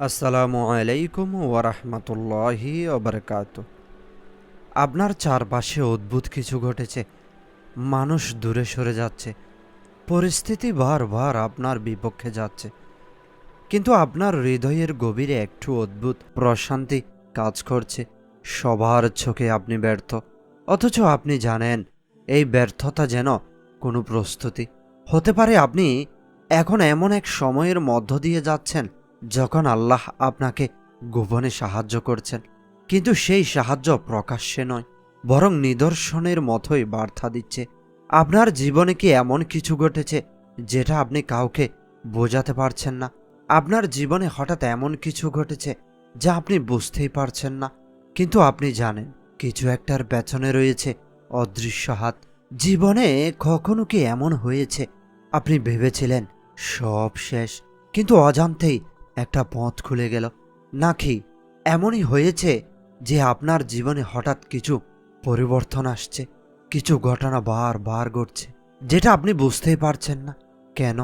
আসসালামু আলাইকুম ওরহমতুল্লাহি ওবরকাত আপনার চারপাশে অদ্ভুত কিছু ঘটেছে, মানুষ দূরে সরে যাচ্ছে, পরিস্থিতি বারবার আপনার বিপক্ষে যাচ্ছে। কিন্তু আপনার হৃদয়ের গভীরে একটু অদ্ভুত প্রশান্তি কাজ করছে, সবার চোখে আপনি ব্যর্থ। অথচ আপনি জানেন, এই ব্যর্থতা যেন কোনো প্রস্তুতি। হতে পারে আপনি এখন এমন এক সময়ের মধ্য দিয়ে যাচ্ছেন যখন আল্লাহ আপনাকে গোপনে সাহায্য করছেন, কিন্তু সেই সাহায্য প্রকাশ্যে নয়, বরং নিদর্শনের মতোই বার্তা দিচ্ছে। আপনার জীবনে কি এমন কিছু ঘটেছে যেটা আপনি কাউকে বোঝাতে পারছেন না? আপনার জীবনে হঠাৎ এমন কিছু ঘটেছে যা আপনি বুঝতেই পারছেন না, কিন্তু আপনি জানেন কিছু একটার পেছনে রয়েছে অদৃশ্য হাত। জীবনে কখনো কি এমন হয়েছে? আপনি ভেবেছিলেন সব শেষ, কিন্তু অজান্তেই একটা পথ খুলে গেল। নাকি, এমনই হয়েছে যে আপনার জীবনে হঠাৎ কিছু পরিবর্তন আসছে, কিছু ঘটনা বার বার ঘটছে, যেটা আপনি বুঝতেই পারছেন না? কেন?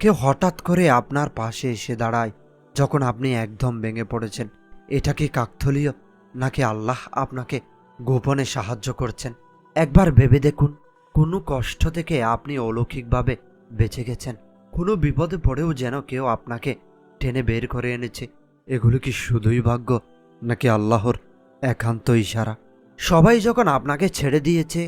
কেউ হঠাৎ করে আপনার পাশে এসে দাঁড়ায় যখন আপনি একদম ভেঙে পড়েছেন। এটা কি কাকথলীয় নাকি আল্লাহ আপনাকে গোপনে সাহায্য করছেন? একবার ভেবে দেখুন, কোনো কষ্ট থেকে আপনি অলৌকিকভাবে বেঁচে গেছেন। কোনো বিপদে পড়েও যেন কেউ আপনাকে টেনে বের করে এনেছে। এগুলো কি শুধুই ভাগ্য, নাকি আল্লাহর একান্ত ইশারা? সবাই যখন আপনাকে ছেড়ে দিয়েছে,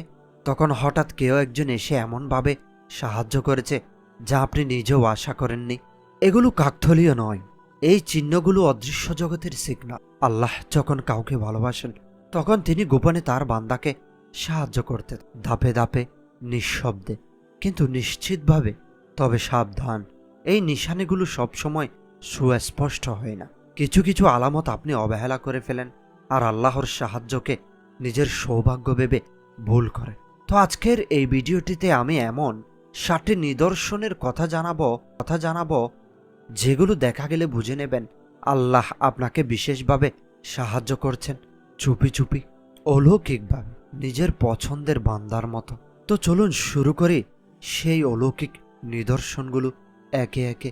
তখন হঠাৎ কেউ একজন এসে এমনভাবে সাহায্য করেছে যা আপনি নিজেও আশা করেননি। এগুলো কাকথলীয় নয়। এই চিহ্নগুলো অদৃশ্য জগতের সিগনাল আল্লাহ যখন কাউকে ভালোবাসেন, তখন তিনি গোপনে তার বান্দাকে সাহায্য করতেন ধাপে ধাপে নিঃশব্দে, কিন্তু নিশ্চিতভাবে তবে সাবধান। এই নিশানিগুলো সবসময় সুস্পষ্ট হয় না। কিছু কিছু আলামত আপনি অবহেলা করে ফেলেন আর আল্লাহর সাহায্যকে নিজের সৌভাগ্য ভেবে ভুল করে তো আজকের এই ভিডিওটিতে আমি এমন ষাটটি নিদর্শনের কথা জানাব কথা জানাব, যেগুলো দেখা গেলে বুঝে নেবেন আল্লাহ আপনাকে বিশেষভাবে সাহায্য করছেন, চুপি চুপি, অলৌকিকভাবে, নিজের পছন্দের বান্দার মতো। তো চলুন শুরু করি সেই অলৌকিক নিদর্শনগুলো একে একে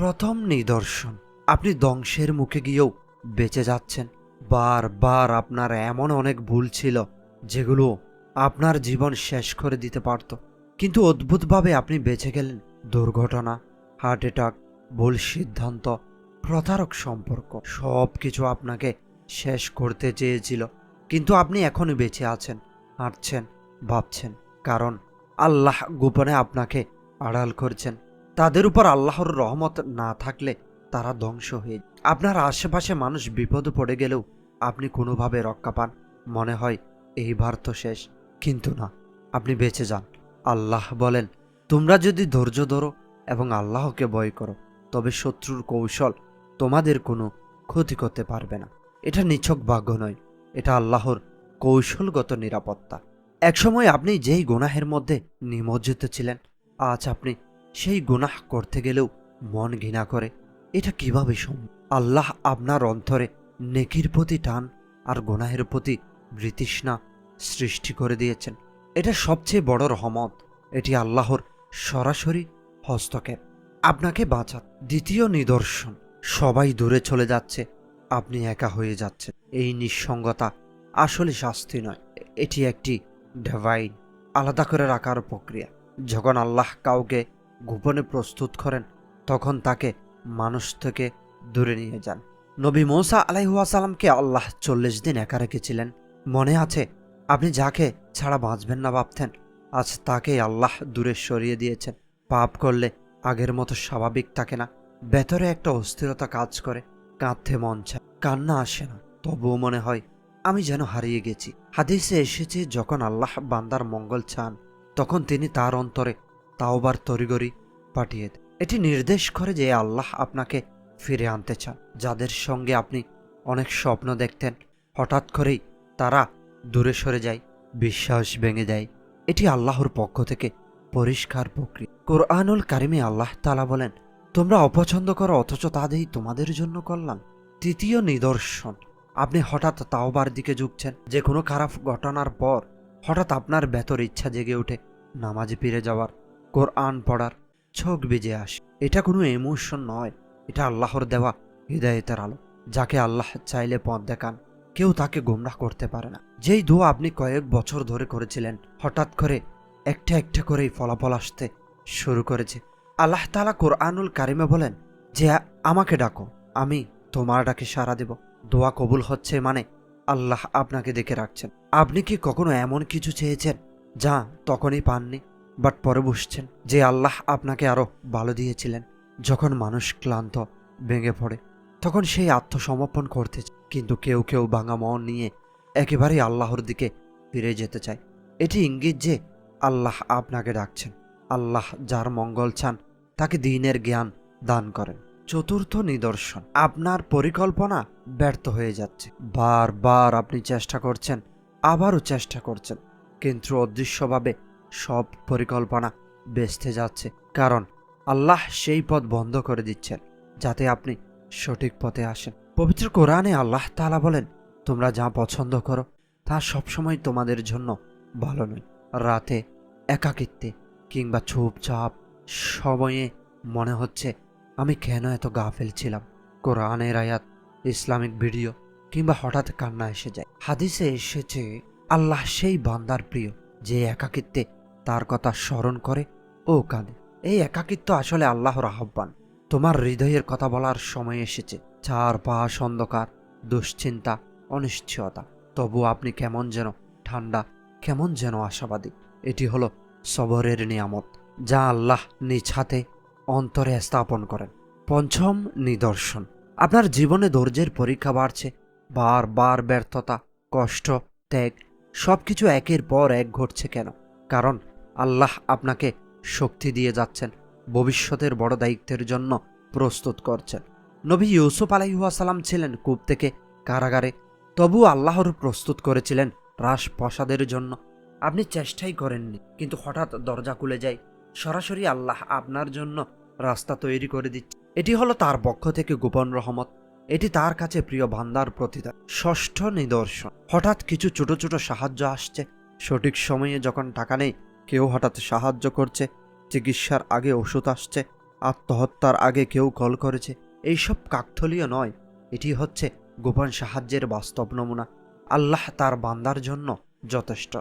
প্রথম নিদর্শন। আপনি ধ্বংসের মুখে গিয়েও বেঁচে যাচ্ছেন। বারবার আপনার এমন অনেক ভুল ছিল, যেগুলো আপনার জীবন শেষ করে দিতে পারত। কিন্তু অদ্ভুতভাবে আপনি বেঁচে গেলেন। দুর্ঘটনা, হার্ট অ্যাটাক, ভুল সিদ্ধান্ত, প্রতারক সম্পর্ক সব কিছু আপনাকে শেষ করতে চেয়েছিল। কিন্তু আপনি এখনই বেঁচে আছেন, হাঁটছেন, ভাবছেন, কারণ আল্লাহ গোপনে আপনাকে আড়াল করছেন। তাদের উপর আল্লাহর রহমত না থাকলে তারা ধ্বংস হয়ে আপনার আশেপাশে মানুষ বিপদে পড়ে গেলেও আপনি কোনোভাবে রক্ষা পান, মনে হয় এইবার তো শেষ। কিন্তু না, আপনি বেঁচে যান। আল্লাহ বলেন, তোমরা যদি ধৈর্য ধরো এবং আল্লাহকে ভয় করো, তবে শত্রুর কৌশল তোমাদের কোনো ক্ষতি করতে পারবে না। এটা নিছক ভাগ্য নয়, এটা আল্লাহর কৌশলগত নিরাপত্তা। একসময় আপনি যেই গুনাহের মধ্যে নিমজ্জিত ছিলেন, আজ আপনি সেই গুনাহ করতে গেলেও মন ঘৃণা করে। এটা কীভাবে সম্ভব? আল্লাহ আপনার অন্তরে নেকির প্রতি টান আর গুনাহের প্রতি বৃতৃষ্ণা সৃষ্টি করে দিয়েছেন। এটা সবচেয়ে বড় রহমত। এটি আল্লাহর সরাসরি হস্তক্ষেপ। আপনাকে বাঁচান। দ্বিতীয় নিদর্শন, সবাই দূরে চলে যাচ্ছে, আপনি একা হয়ে যাচ্ছেন। এই নিঃসঙ্গতা আসলে শাস্তি নয়। এটি একটি ডিভাইন আলাদা করে রাখার প্রক্রিয়া। যখন আল্লাহ কাউকে গোপনে প্রস্তুত করেন, তখন তাকে মানুষ থেকে দূরে নিয়ে যান। নবী মৌসা আলাইহাসালামকে আল্লাহ চল্লিশ দিন একা রেখেছিলেন। মনে আছে, আপনি যাকে ছাড়া বাঁচবেন না ভাবতেন, আজ তাকে আল্লাহ দূরে সরিয়ে দিয়েছেন। পাপ করলে আগের মতো স্বাভাবিক থাকে না, ভেতরে একটা অস্থিরতা কাজ করে, কাঁদতে মন চায়, কান্না আসে না। তবুও মনে হয়, আমি যেন হারিয়ে গেছি। হাদিসে এসেছে, যখন আল্লাহ বান্দার মঙ্গল চান, তখন তিনি তার অন্তরে তাওবার তরিগরি পাঠিয়ে দেন এটি নির্দেশ করে যে আল্লাহ আপনাকে ফিরে আনতে চান। যাদের সঙ্গে আপনি অনেক স্বপ্ন দেখতেন, হঠাৎ করেই তারা দূরে সরে যায়, বিশ্বাস ভেঙে যায় এটি আল্লাহর পক্ষ থেকে পরিষ্কার প্রক্রিয়া। কোরআনুল কারিমে আল্লাহ তালা বলেন, তোমরা অপছন্দ করো, অথচ তাদেরই তোমাদের জন্য করলাম। তৃতীয় নিদর্শন, আপনি হঠাৎ তাওবার দিকে ঝুঁকছেন, যে কোনো খারাপ ঘটনার পর হঠাৎ আপনার ভেতর ইচ্ছা জেগে ওঠে নামাজে ফিরে যাওয়ার, কোরআন পড়ার। চোখ বেজে আসে। এটা কোনো ইমোশন নয়। এটা আল্লাহর দেওয়া, হৃদায়তের আলো। যাকে আল্লাহ চাইলে পথ দেখান। কেউ তাকে গোমরাহ করতে পারে না। যেই দোয়া আপনি কয়েক বছর ধরে করেছিলেন, হঠাৎ করে একটা একটা করেই ফলাফল আসতে শুরু করেছে। আল্লাহ তালা কোরআনুল কারিমে বলেন যে, আমাকে ডাকো, আমি তোমার ডাকে সাড়া দেব। দোয়া কবুল হচ্ছে মানে আল্লাহ আপনাকে দেখে রাখছেন। আপনি কি কখনো এমন কিছু চেয়েছেন যা তখনই পাননি? বাট পরে বুঝছেন যে আল্লাহ আপনাকে আরও ভালো দিয়েছিলেন। যখন মানুষ ক্লান্ত, ভেঙে পড়ে, তখন সেই আত্মসমর্পণ করতে কিন্তু কেউ কেউ ভাঙা মন নিয়ে একেবারেই আল্লাহর দিকে ফিরে যেতে চায়। এটি ইঙ্গিত যে আল্লাহ আপনাকে ডাকছেন। আল্লাহ যার মঙ্গল চান, তাকে দিনের জ্ঞান দান করেন। চতুর্থ নিদর্শন, আপনার পরিকল্পনা ব্যর্থ হয়ে যাচ্ছে। বারবার আপনি চেষ্টা করছেন, আবারও চেষ্টা করছেন। কিন্তু অদৃশ্যভাবে সব পরিকল্পনা বেসতে যাচ্ছে। কারণ আল্লাহ সেই পথ বন্ধ করে দিচ্ছেন, যাতে আপনি সঠিক পথে আসেন। পবিত্র কোরআনে আল্লাহ তাআলা বলেন, তোমরা যা পছন্দ করো, তা সবসময় তোমাদের জন্য ভালো নয়। রাতে একাকিত্বে কিংবা চুপচাপ সময়ে মনে হচ্ছে, আমি কেন এত গাফেল ছিলাম? কোরআনের আয়াত, ইসলামিক ভিডিও কিংবা হঠাৎ কান্না এসে যায়। হাদিসে এসেছে, আল্লাহ সেই বান্দার প্রিয়, যে একাকিত্বে তার কথা স্মরণ করে, ও কাঁদে এই একাকিত্ব আসলে আল্লাহর আহ্বান। তোমার হৃদয়ের কথা বলার সময় এসেছে। চার পাশ অন্ধকার, দুশ্চিন্তা, অনিশ্চয়তা। তবু আপনি কেমন যেন ঠান্ডা, কেমন যেন আশাবাদী। এটি হলো সবরের নিয়ামত, যা আল্লাহ নিজ হাতে অন্তরে স্থাপন করেন। পঞ্চম নিদর্শন, আপনার জীবনে ধৈর্যের পরীক্ষা বাড়ছে। বার বার ব্যর্থতা, কষ্ট, ত্যাগ, সবকিছু একের পর এক ঘটছে কেন? কারণ আল্লাহ আপনাকে শক্তি দিয়ে যাচ্ছেন, ভবিষ্যতের বড় দায়িত্বের জন্য প্রস্তুত করছেন। নবী ইউসুফ আলাইহাসালাম ছিলেন কূপ থেকে কারাগারে। তবু আল্লাহর প্রস্তুত করেছিলেন রাজপ্রসাদের জন্য। আপনি চেষ্টাই করেননি, কিন্তু হঠাৎ দরজা খুলে যায়। সরাসরি আল্লাহ আপনার জন্য রাস্তা তৈরি করে দিচ্ছে। এটি হলো তার পক্ষ থেকে গোপন রহমত। এটি তার কাছে প্রিয় ভান্দার প্রতিদান। ষষ্ঠ নিদর্শন। হঠাৎ কিছু ছোট ছোট সাহায্য আসছে। সঠিক সময়ে যখন টাকা নেই কেউ হঠাৎ সাহায্য করছে, চিকিৎসার আগে ওষুধ আসছে, আত্মহত্যার আগে কেউ কল করেছে। এইসব কাকথলীয় নয়, এটি হচ্ছে গোপন সাহায্যের বাস্তব নমুনা। আল্লাহ তার বান্দার জন্য যথেষ্ট।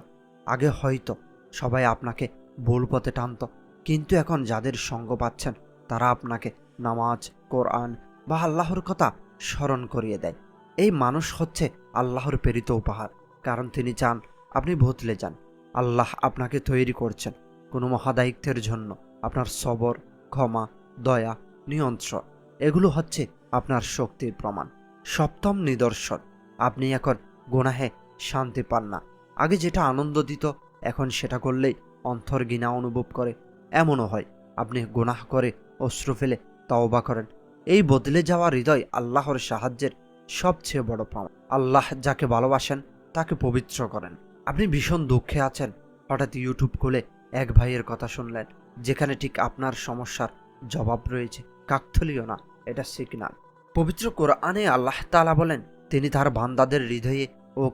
আগে হয়তো সবাই আপনাকে ভুল পথে টানত, কিন্তু এখন যাদের সঙ্গ পাচ্ছেন, তারা আপনাকে নামাজ, কোরআন বা আল্লাহর কথা স্মরণ করিয়ে দেয়। এই মানুষ হচ্ছে আল্লাহর প্রেরিত উপহার, কারণ তিনি চান আপনি বদলে যান। আল্লাহ আপনাকে তৈরি করছেন কোনো মহাদায়িত্বের জন্য। আপনার সবর, ক্ষমা, দয়া, নিয়ন্ত্রণ, এগুলো হচ্ছে আপনার শক্তির প্রমাণ। সপ্তম নিদর্শন, আপনি এখন গোনাহে শান্তি পান না। আগে যেটা আনন্দ দিত, এখন সেটা করলেই অন্তর গিনা অনুভব করে। এমনও হয়, আপনি গোনাহ করে অশ্রু ফেলে তওবা করেন। এই বদলে যাওয়া হৃদয় আল্লাহর সাহায্যের সবচেয়ে বড় প্রমাণ। আল্লাহ যাকে ভালোবাসেন, তাকে পবিত্র করেন। আপনি ভীষণ দুঃখে আছেন। হঠাৎ ইউটিউব খুলে এক ভাইয়ের কথা শুনলেন, যেখানে ঠিক আপনার সমস্যার জবাব রয়েছে। কাকথলীয় না, এটা সিগনাল পবিত্র কোরআনে আল্লাহ তাআলা বলেন, তিনি তার বান্দাদের হৃদয়ে ও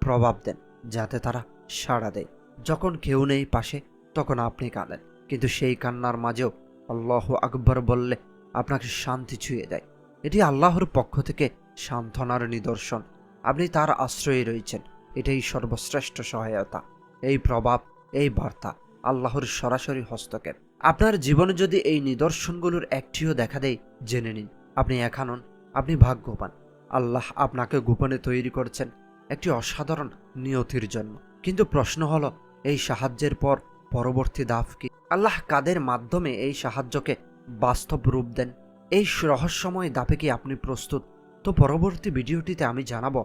প্রভাব দেন, যাতে তারা সাড়া দেয়। যখন কেউ নেই পাশে, তখন আপনি কাঁদেন। কিন্তু সেই কান্নার মাঝেও আল্লাহ আকবর বললে আপনাকে শান্তি ছুঁয়ে দেয়। এটি আল্লাহর পক্ষ থেকে সান্ত্বনার নিদর্শন। আপনি তার আশ্রয়ে রয়েছেন। এটাই সর্বশ্রেষ্ঠ সহায়তা, এই প্রভাব, এই বার্তা, আল্লাহর সরাসরি হস্তক্ষেপ। আপনার জীবনে যদি এই নিদর্শনগুলোর একটিও দেখা দেয়, জেনে নিন, আপনি একানন আপনি ভাগ্যবান। আল্লাহ আপনাকে গোপনে তৈরি করছেন একটি অসাধারণ নিয়তির জন্য। কিন্তু প্রশ্ন হলো, এই সাহায্যের পর পরবর্তী দাফ কি? আল্লাহ কাদের মাধ্যমে এই সাহায্যকে বাস্তব রূপ দেন? এই রহস্যময় দাপে কি আপনি প্রস্তুত? তো পরবর্তী ভিডিওটিতে আমি জানাব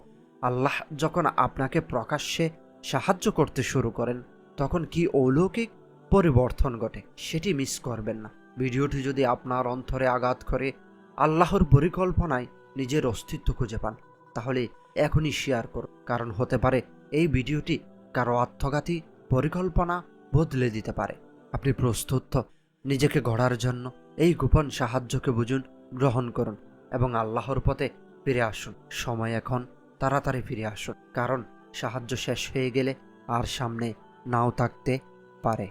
আল্লাহ যখন আপনাকে প্রকাশ্যে সাহায্য করতে শুরু করেন, তখন কি অলৌকিক পরিবর্তন ঘটে সেটি মিস করবেন না। ভিডিওটি যদি আপনার অন্তরে আঘাত করে, আল্লাহর পরিকল্পনায় নিজের অস্তিত্ব খুঁজে পান, তাহলে এখনই শেয়ার করুন। কারণ হতে পারে এই ভিডিওটি কারও আত্মঘাতী পরিকল্পনা বদলে দিতে পারে। আপনি প্রস্তুত, নিজেকে গড়ার জন্য এই গোপন সাহায্যকে বুঝুন, গ্রহণ করুন এবং আল্লাহর পথে ফিরে আসুন। সময় এখন তাড়াতাড়ি ফিরে আসুন কারণ সাহায্য শেষ হয়ে গেলে আর সামনে নাও থাকতে পারে।